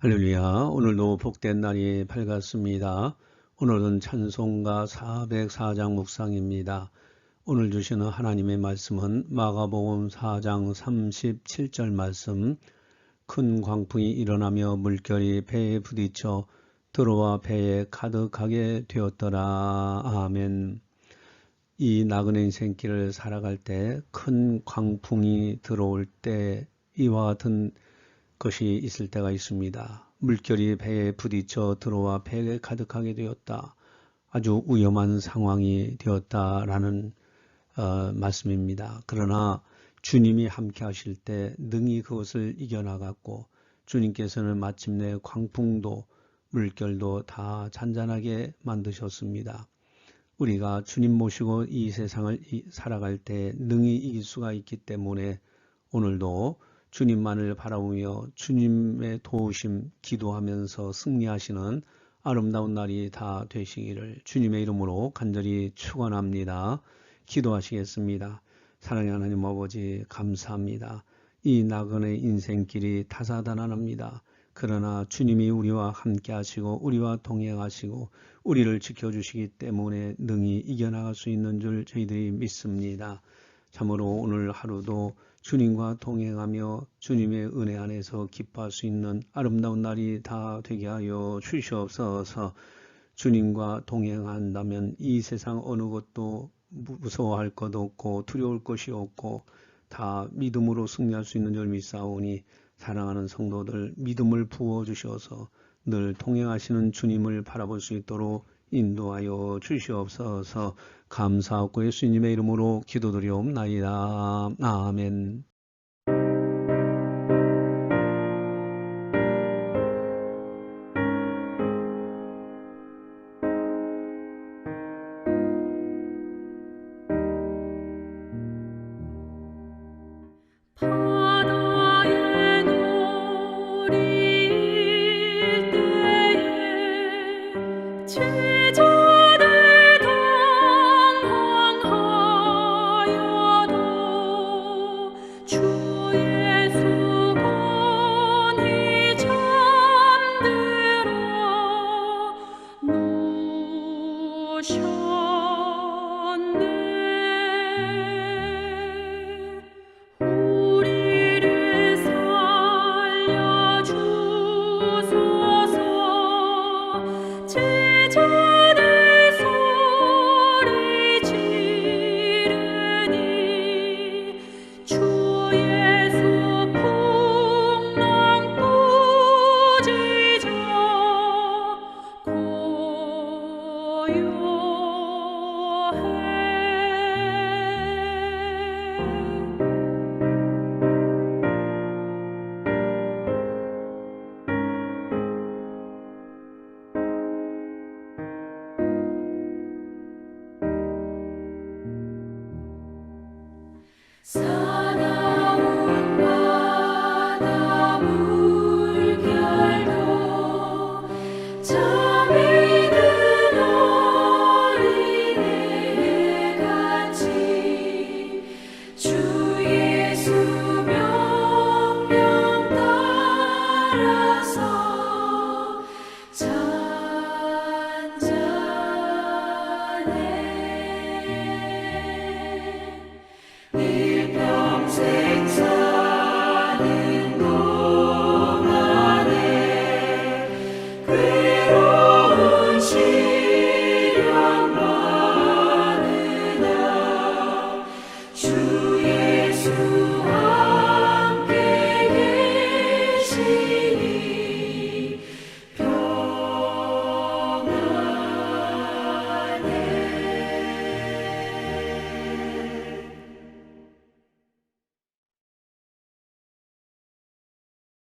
할렐루야. 오늘도 복된 날이 밝았습니다. 오늘은 찬송가 404장 묵상입니다. 오늘 주시는 하나님의 말씀은 마가복음 4장 37절 말씀 큰 광풍이 일어나며 물결이 배에 부딪혀 들어와 배에 가득하게 되었더라. 아멘. 이 나그네 인생길을 살아갈 때 큰 광풍이 들어올 때 이와 같은 것이 있을 때가 있습니다. 물결이 배에 부딪혀 들어와 배에 가득하게 되었다. 아주 위험한 상황이 되었다라는 어, 말씀입니다. 그러나 주님이 함께 하실 때 능히 그것을 이겨나갔고 주님께서는 마침내 광풍도 물결도 다 잔잔하게 만드셨습니다. 우리가 주님 모시고 이 세상을 살아갈 때 능히 이길 수가 있기 때문에 오늘도 주님만을 바라보며 주님의 도우심 기도하면서 승리하시는 아름다운 날이 다 되시기를 주님의 이름으로 간절히 축원합니다. 기도하시겠습니다. 사랑의 하나님 아버지 감사합니다. 이 나그네 인생길이 다사다난합니다. 그러나 주님이 우리와 함께 하시고 우리와 동행하시고 우리를 지켜주시기 때문에 능히 이겨나갈 수 있는 줄 저희들이 믿습니다. 참으로 오늘 하루도 주님과 동행하며 주님의 은혜 안에서 기뻐할 수 있는 아름다운 날이 다 되게 하여 주시옵소서. 주님과 동행한다면 이 세상 어느 것도 무서워할 것 없고 두려울 것이 없고 다 믿음으로 승리할 수 있는 줄 믿사오니 사랑하는 성도들 믿음을 부어 주셔서 늘 동행하시는 주님을 바라볼 수 있도록 인도하여 주시옵소서 감사하고 예수님의 이름으로 기도드리옵나이다. 아멘. 사